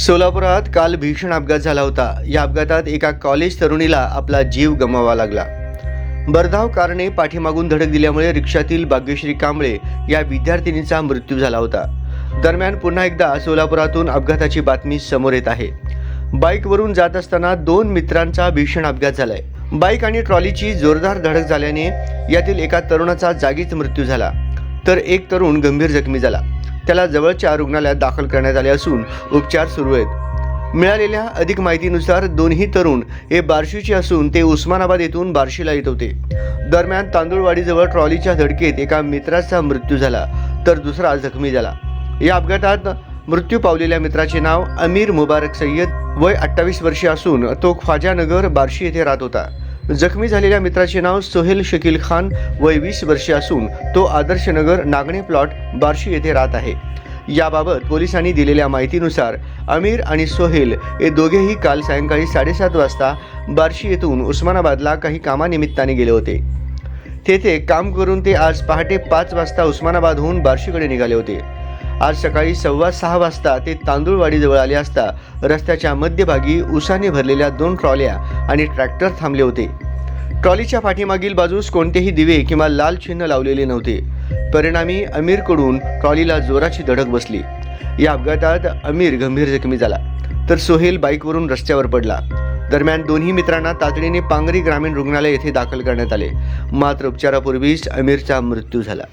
सोलापुरात काल भीषण अपघात झाला होता. या अपघातात एका कॉलेज तरुणीला आपला जीव गमवावा लागला. बर्धाव कारने पाठीमागून धडक दिल्यामुळे रिक्षातील भाग्यश्री कांबळे या विद्यार्थिनीचा मृत्यू झाला होता. दरम्यान पुन्हा एकदा सोलापुरातून अपघाताची बातमी समोर येत आहे. बाईकवरून जात असताना दोन मित्रांचा भीषण अपघात झालाय. बाईक आणि ट्रॉलीची जोरदार धडक झाल्याने यातील एका तरुणाचा जागीच मृत्यू झाला. तर एक तरुण गंभीर जखमी झाला. त्याला जवळच्या रुग्णालयात दाखल करण्यात आले असून उपचार सुरू आहेत. मिळालेल्या अधिक माहितीनुसार दोन्ही तरुण हे बार्शीचे असून ते उस्मानाबाद येथून बार्शीला येत होते. दरम्यान तांदूळवाडीजवळ ट्रॉलीच्या धडकेत एका मित्राचा मृत्यू झाला तर दुसरा जखमी झाला. या अपघातात मृत्यू पावलेल्या मित्राचे नाव अमीर मुबारक सय्यद वय अठ्ठावीस वर्षे असून तो ख्वाजानगर बार्शी येथे राहत होता. जखमी झालेल्या मित्राचे नाव सोहेल शकील खान वय वीस वर्षे असून तो आदर्शनगर नागणे प्लॉट बार्शी येथे राहत आहे. याबाबत पोलिसांनी दिलेल्या माहितीनुसार अमीर आणि सोहेल हे दोघेही काल सायंकाळी साडेसात वाजता बार्शी येथून उस्मानाबादला काही कामानिमित्ताने गेले होते. तेथे काम करून ते आज पहाटे पाच वाजता उस्मानाबादहून बार्शीकडे निघाले होते. आज सकाळी सव्वा सहा वाजता ते तांदूळवाडीजवळ आले असता रस्त्याच्या मध्यभागी उसाने भरलेल्या दोन ट्रॉल्या आणि ट्रॅक्टर थांबले होते. ट्रॉलीच्या पाठीमागील बाजूस कोणतेही दिवे किंवा लाल चिन्ह लावलेले नव्हते. परिणामी अमीरकडून ट्रॉलीला जोराची धडक बसली. या अपघातात अमीर गंभीर जखमी झाला तर सोहेल बाईकवरून रस्त्यावर पडला. दरम्यान दोन्ही मित्रांना तातडीने पांगरी ग्रामीण रुग्णालय येथे दाखल करण्यात आले. मात्र उपचारापूर्वीच अमीरचा मृत्यू झाला.